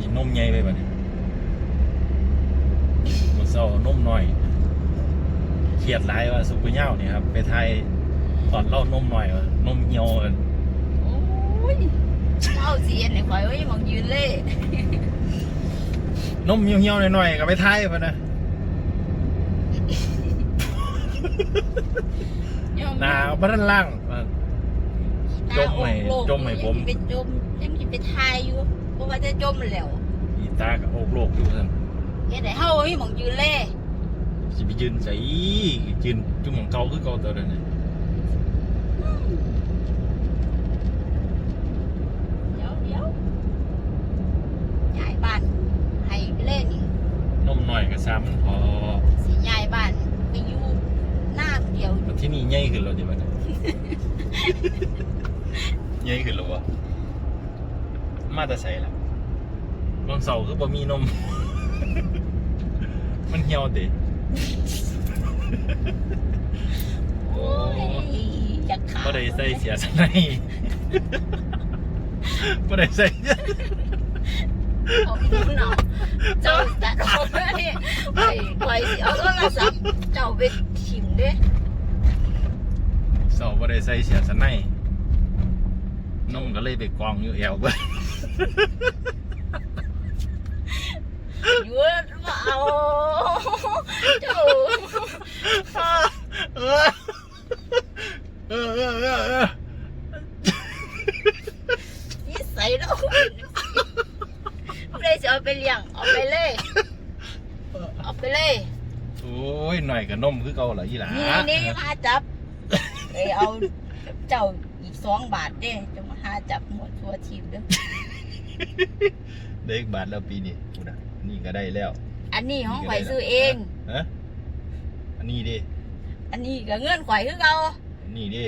นี่นมใหญ่ไปบ่เนี่ยมื้อเช้านมน้อยเครียดหลายว่าสุกเหย้านี่ครับ ไปไทยตอนเล่านมน้อยว่านมเหี่ยวอะโอ้ยเมาเสียนเลยข่อยว่ายังมองยืนเล่นมเหี่ยวๆหน่อยๆก็ไปไทยพุ่นนะหนาวบ่ทันล่างว่าจมให้จมให้ผมยังสิไปจมยังสิไปทายอยู่ เพราะว่าจะจมแล้วอีตาก็โอกโลกอยู่ซั่นเฮ็ดให้เฮายังมองยืนเล่สิไปยืนใส่ยืนจุ่มของเก่าคือเก่าตัวนั้นน่ะเดี๋ยวเดี๋ยวย้ายบ้านให้ไปเล่นนี่นมน้อยก็ซ้ำมันพอสิย้ายบ้านไปอยู่หน้าผู้เดียวมันที่นี่ใหญ่ขึ้นแล้วดิบัดนี้ใหญ่ขึ้นแล้ววะ มาแต่ใส่ละบางเสาร์คือบ่มีนม มันเหี่ยวติโอ้โอ้ยอยากขาบ่ได้ใส่เสียสไนบ่ได้ใส่เอาอีกเนาะเจ้าแต่เราเนี่ยไปไปสิเอาโทรศัพท์เจ้าไปชิมเด้เสาร์บ่ได้ใส่เสียสไนนมก็เลยไปกองอยู่แอวเบิด หยุดว่าเอาเจ้าเออเออเออเออเออนิสัยเราไม่ได้จะเอาไปเลี้ยงเอาไปเลย เอาไปเลย โอ้ยหน่อยกับนมคือเก่าเหรออีหลานี่นี่มาจับไปเอาเจ้าอีกสองบาทเด้จะมาหาจับหมดทัวทีมเด้อ เด็กบาทแล้วปีนี้กูนะนี่ก็ได้แล้ว อันนี้ของข่อยซื้อเองฮะอันนี้ดิอันนี้ก็เงินข่อยคือเก่าอันนี้ดิ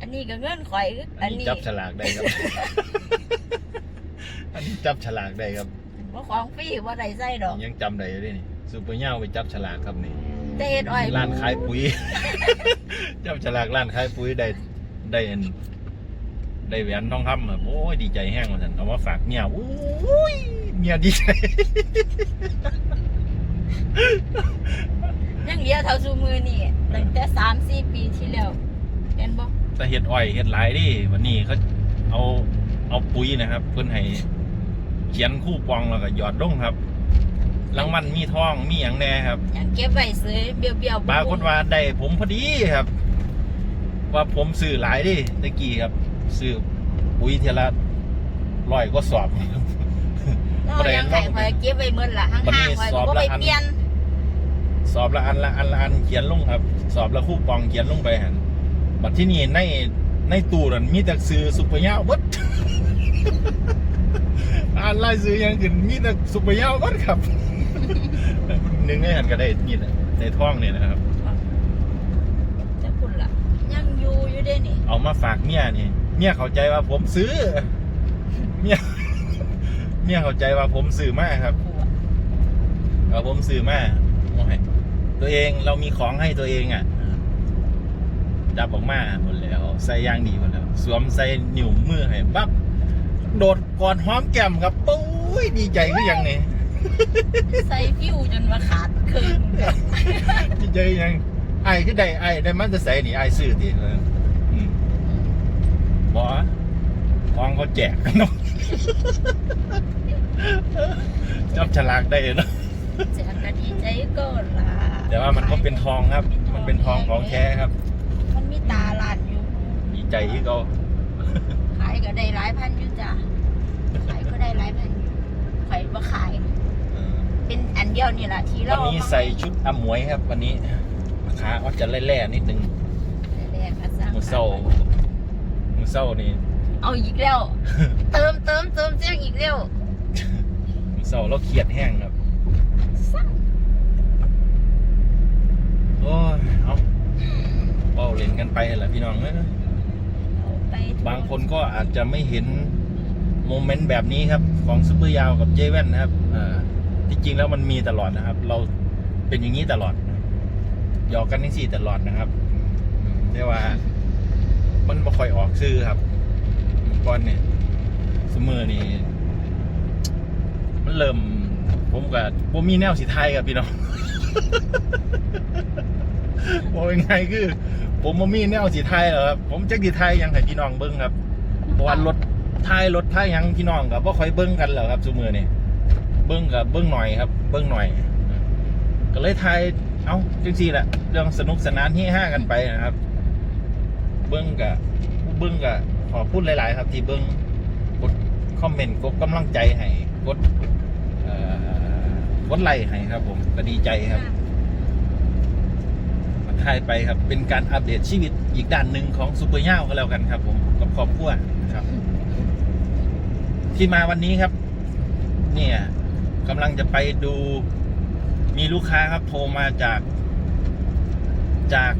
อันนี้ก็เงินข่อยคืออัอันนนี้นี้จับฉลากได้ครับ อันนี้จับฉลากได้ครับว่าของฟรีว่าไรใส่ดอก ยังจำได้อยู่เลยนี่ซูเปอร์เน่าไปจับฉลากครับนี่แต่เฮ็ดอ้อยร้านขายปุ๋ย จับฉลากร้านขายปุ๋ยได้ได้อัน ได้แหวนทองคำอะโอ้ยดีใจแห้งมาสันเอามาฝากเมียโอ้ยเมียดีใจยังเหลียเท่าซูมือนี่ตั้งแต่สามสี่ปีที่แล้วเห็นบ่แต่เห็ดอ้อยเห็ดหลายดิวันนี้เขาเอาเอาปุ๋ยนะครับ เพื่อนให้เขียนคู่ปองแล้วก็หยอดลงครับรางวัลมีทองมีอย่างแน่ครับยังเก็บไว้ซื้อเบี้ยวเบี้ยวปรากฏว่าได้ผมพอดีครับ ว่าผมซื้อหลายดิตะกี้ครับ ซื้อปุ๋ยเทยละร้อยก็สอบ เรายังไข่ข่อยเก็บไว้เมื่อละห่างๆไว้สอบก็ละไปอันเปลี่ยนสอบละอันละอันละอันเขียนลงครับ สอบละคู่ปองเขียนลงไปหันบัดที่นี่ในในตู้นั่นมีแต่ซื้อซุปเปอร์ยาวเบด อ่านไล่ซื้อหยังขึ้นมีแต่ซุปเปอร์ยาวเบดครับ หนึ่งในหันก็ได้นี่แหละในท้องเนี่ยนะครับ จะคุณล่ะ ยังอยู่อยู่เด้นี่ เอามาฝากเมียนี่ เมียเข้าใจว่าผมซื้อ เมียเมียเข้าใจว่าผมซื้อมาครับปวดว่าผมซื้อมาโอ้ยตัวเองเรามีของให้ตัวเองอะจับออกมาหมดแล้ว ใส่ยางดีหมดแล้ว สวมใส่นิ้วมือให้ปั๊บโดดก่อนหอมแก้มครับปุ้ยดีใจคือหยังนี่ใส่ฟิวจนมาขาดครึ่งดีใจคือหยังไอ้คือได้ไอ้ได้มันจะใส่นี่ไอ้ซื้อทีอืม บอของเขาแจกเนาะจับฉลากได้เนาะแจกก็ดีใจก็ล่ะแต่ว่ามันก็เป็นทองครับ มันเป็นทองของแท้ครับ มันมีตาลานอยู่ดีใจที่เขาขายก็ได้หลายพันอยู่จ้ะขายก็ได้หลายพันอยู่ข่อยบ่ขายเออเป็นอันเดียวนี่แหละที่วัเรานนี้ใส่ชุดอมวยครับ วันนี้ราคาก็จะแร่ๆนิดนึงแรกๆก็สร้างมือเศร้ามือ เศร้านี่เอาอีกแล้ว เติมเติมเติมเสียงอีกแล้วมือเศร้าเราเครียดแห้งครับสร้างโอ้ยเอาเป้าเล่นกันไปแหละพี่น้องเอ้ยเอาไปบางคนก็อาจจะไม่เห็นโมเมนต์แบบนี้ครับ ของซุปเปอร์ยาวกับเจแว่นนะครับเอ่อที่จริงแล้วมันมีตลอดนะครับ เราเป็นอย่างนี้ตลอดหยอกกันนี่สี่ตลอดนะครับแต่ว่า มันบ่ค่อยออกซื้อครับก่อนเนี่ยสมือนี่มันเริ่ม ผมกับผมมีแนวสีไทยกับพี่น้องบอกยังไงคือ ผมบ่มีแนวสีไทยเหรอครับผมจักสีไทยยังให้พี่น้องเบิ้งครับเพราะว่ารถไทยรถไทยยังพี่น้องกับว่าคอยเบิ้งกันแล้วครับซุมือนี่เบิ้งกับเบิ้งหน่อยครับ เบิ้งหน่อย ก็เลยไทยเอ้าจังสี่แหละเรื่องสนุกสนานที่ห้ากันไปนะครับ เบิ้งกับเบิ้งกับขอพูดหลาย ๆ ครับ ที่เบิ้งกดคอมเมนต์กดกำลังใจให้กดเอ่อกดไลค์ให้ครับ ผมก็ดีใจครับมาถ่ายไปครับ เป็นการอัปเดตชีวิตอีกด้านหนึ่งของซูเปอร์ย่าก็แล้วกันครับ ผมกับครอบครัวนะครับ ที่มาวันนี้ครับ เนี่ยกำลังจะไปดูมีลูกค้าครับโทรมาจากจาก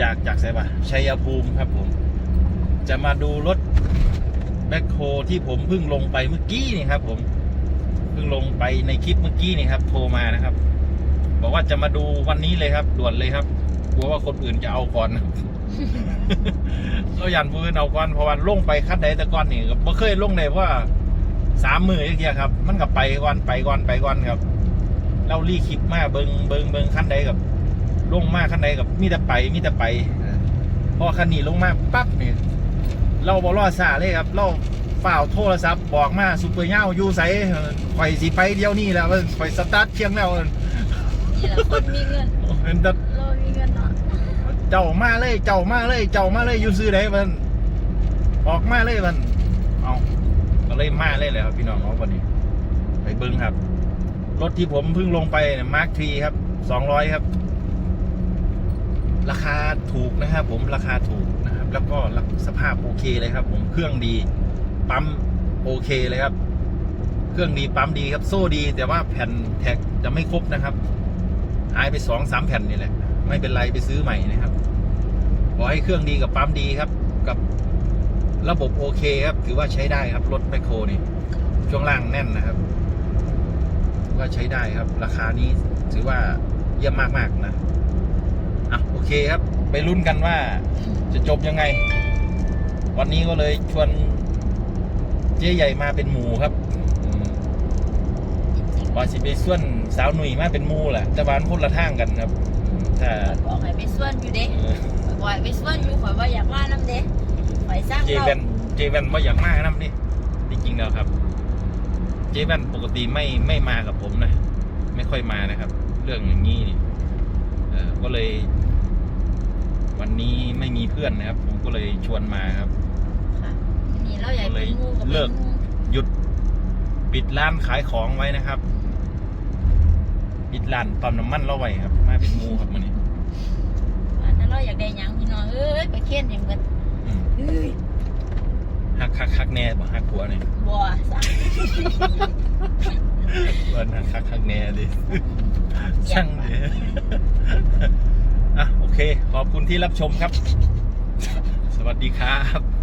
จากจากไสปะชัยภูมิครับผม จะมาดูรถแบ็คโฮที่ผมเพิ่งลงไปเมื่อกี้นี่ครับ ผมเพิ่งลงไปในคลิปเมื่อกี้นี่ครับ โทรมานะครับ บอกว่าจะมาดูวันนี้เลยครับด่วนเลยครับกลัวว่าคนอื่นจะเอาก่อนครับเรายันผู้อื่นเอาก่อนเพราะว่าลงไปคัดใดแต่ก่อนนี่ก็บ่เคยลงเลยเพราะว่าสามมือเทียครับ มันก็ไปก่อนไปก่อนไปก่อนครับเรารีคลิปมาเบิงเบิงเบิงขั้นใดกับ ลงมาขั้นใดกับมีแต่ไปมีแต่ไปพอคันนี้ลงมาปั๊บนี่เราบอรอซาเลยครับ เราเปล่าโทรศัพท์บอกมาซุปเปอร์เน่าอยู่ใสข่อยสิไปเดียวนี่แหล้วข่อยสตาร์ทเชียงแล้วนี่แหละคนมีเงินเป็นแต่เรามีเงินเนาะเจ้ามาเลยเจ้ามาเลยเจ้ามาเลยอยู่ซื้อไหนมันออกมาเลยมันเอาก็เลยมาเลยเลยครับพี่น้องเอาวันนี้ ไปเบิ้งครับ รถที่ผมเพิ่งลงไปเนี่ยมาร์คทีครับสองร้อยครับ ราคาถูกนะครับผมราคาถูกนะครับ แล้วก็สภาพโอเคเลยครับ ผมเครื่องดีปั๊มโอเคเลยครับ เครื่องดีปั๊มดีครับโซ่ดี แต่ว่าแผ่นแท็กจะไม่ครบนะครับหายไปสองสามแผ่นนี่แหละ ไม่เป็นไรไปซื้อใหม่นะครับขอให้เครื่องดีกับปั๊มดีครับ กับระบบโอเคครับ ถือว่าใช้ได้ครับรถแมคโครนี่ช่วงล่างแน่นนะครับถือว่าใช้ได้ครับ ราคานี้ถือว่าเยี่ยมมากๆนะ อะโอเคครับ ไปลุ้นกันว่าจะจบยังไง วันนี้ก็เลยชวนเจ๊ใหญ่มาเป็นหมูครับอืมว่าสิไปส่วนสาวหนุ่ยมาเป็นหมูแหละแต่บ้านคนละทางกันครับอืมถ้าบอกให้ไปส่วนอยู่เด้เออบอกให้ไปส่วนอยู่ข่อยว่าอยากว่าน้ำเด้ข่อยสร้างเจเราแวนเจแวนว่าอย่างมากนะนี่จริงๆแล้วครับ เจแวนปกติไม่ไม่มากับผมนะ ไม่ค่อยมานะครับ เรื่องอย่างนี้นี่เออ ก็เลย วันนี้ไม่มีเพื่อนนะครับ ผมก็เลยชวนมาครับค่ะนี่เราอยากเป็นงูกับเลิเป็นกงูหยุดปิดร้านขายของไว้นะครับ ปิดร้านปั๊มน้ำมันเราไว้ครับมาเป็นหมูครับมันนี้อันนั้นเราอยากได้หยังพี่น้องเอ้ยไปเค้นให้เบิดอืมเอ้ยหักหักหักแน่บ่หักหัวเนี่ยบัวสาม วันหักหักหักแน่ดิช่างเลยอะโอเค ขอบคุณที่รับชมครับ สวัสดีครับ